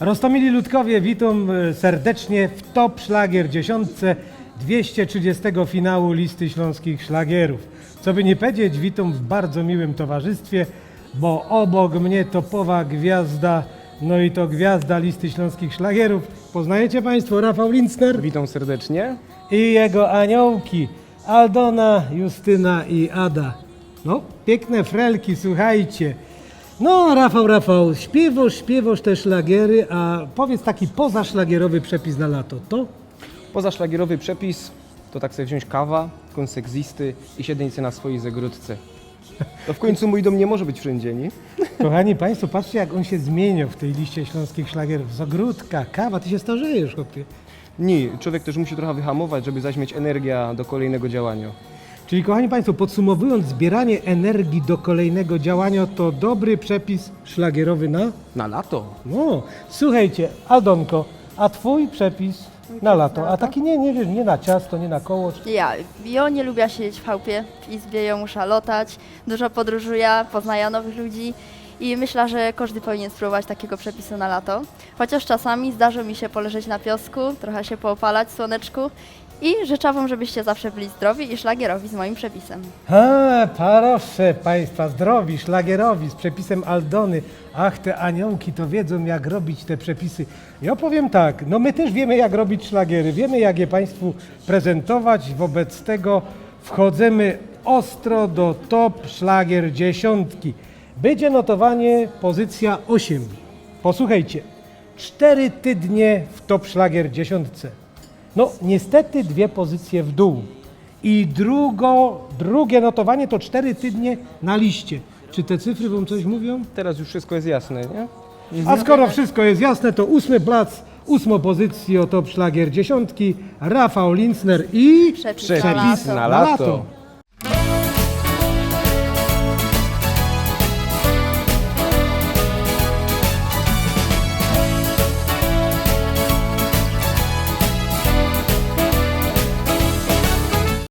Rostomili Ludkowie, witam e, serdecznie w Top Szlagier dziesiątce 230 finału listy śląskich szlagierów. Co by nie powiedzieć, witam w bardzo miłym towarzystwie, bo obok mnie topowa gwiazda, no i to gwiazda listy śląskich szlagierów. Poznajecie Państwo Rafał Lincner Witam serdecznie. i jego aniołki Aldona, Justyna i Ada. No, piękne frelki, słuchajcie. No, Rafał, Rafał, śpiewasz, śpiewasz te szlagiery, a powiedz taki pozaszlagierowy przepis na lato, to? Pozaszlagierowy przepis to tak sobie wziąć kawa, konseksisty i siedzący na swojej zagródce. To w końcu mój dom nie może być wszędzie, nie? Kochani Państwo, patrzcie jak on się zmieniał w tej liście śląskich szlagierów. Z ogródka, kawa, ty się starzejesz, chłopie. Nie, człowiek też musi trochę wyhamować, żeby zaś mieć energię do kolejnego działania. Czyli kochani Państwo, podsumowując, zbieranie energii do kolejnego działania to dobry przepis szlagierowy na Na lato. No, słuchajcie, Aldonko, a twój przepis na lato, a taki nie, nie wiem, nie na ciasto, nie na koło. czy- Ja, ja nie lubię siedzieć w chałupie, w izbie, ja muszę lotać, dużo podróżuję, poznaję nowych ludzi i myślę, że każdy powinien spróbować takiego przepisu na lato. Chociaż czasami zdarzy mi się poleżeć na piosku, trochę się poopalać w słoneczku i życzę Wam, żebyście zawsze byli zdrowi i szlagierowi z moim przepisem. A, proszę Państwa, zdrowi, szlagierowi z przepisem Aldony. Ach, te aniołki to wiedzą, jak robić te przepisy. Ja powiem tak, no my też wiemy, jak robić szlagiery, wiemy, jak je Państwu prezentować. Wobec tego wchodzimy ostro do top szlagier dziesiątki. Będzie notowanie pozycja 8. Posłuchajcie, cztery tydnie w top szlagier dziesiątce. No, niestety dwie pozycje w dół. I drugo, drugie notowanie to cztery tydnie na liście. Czy te cyfry wam coś mówią? Teraz już wszystko jest jasne, nie? A skoro wszystko jest jasne, to ósmy plac, ósmą pozycję top szlagier dziesiątki, Rafał Lincner i Przepis, Przepis na lato. na lato.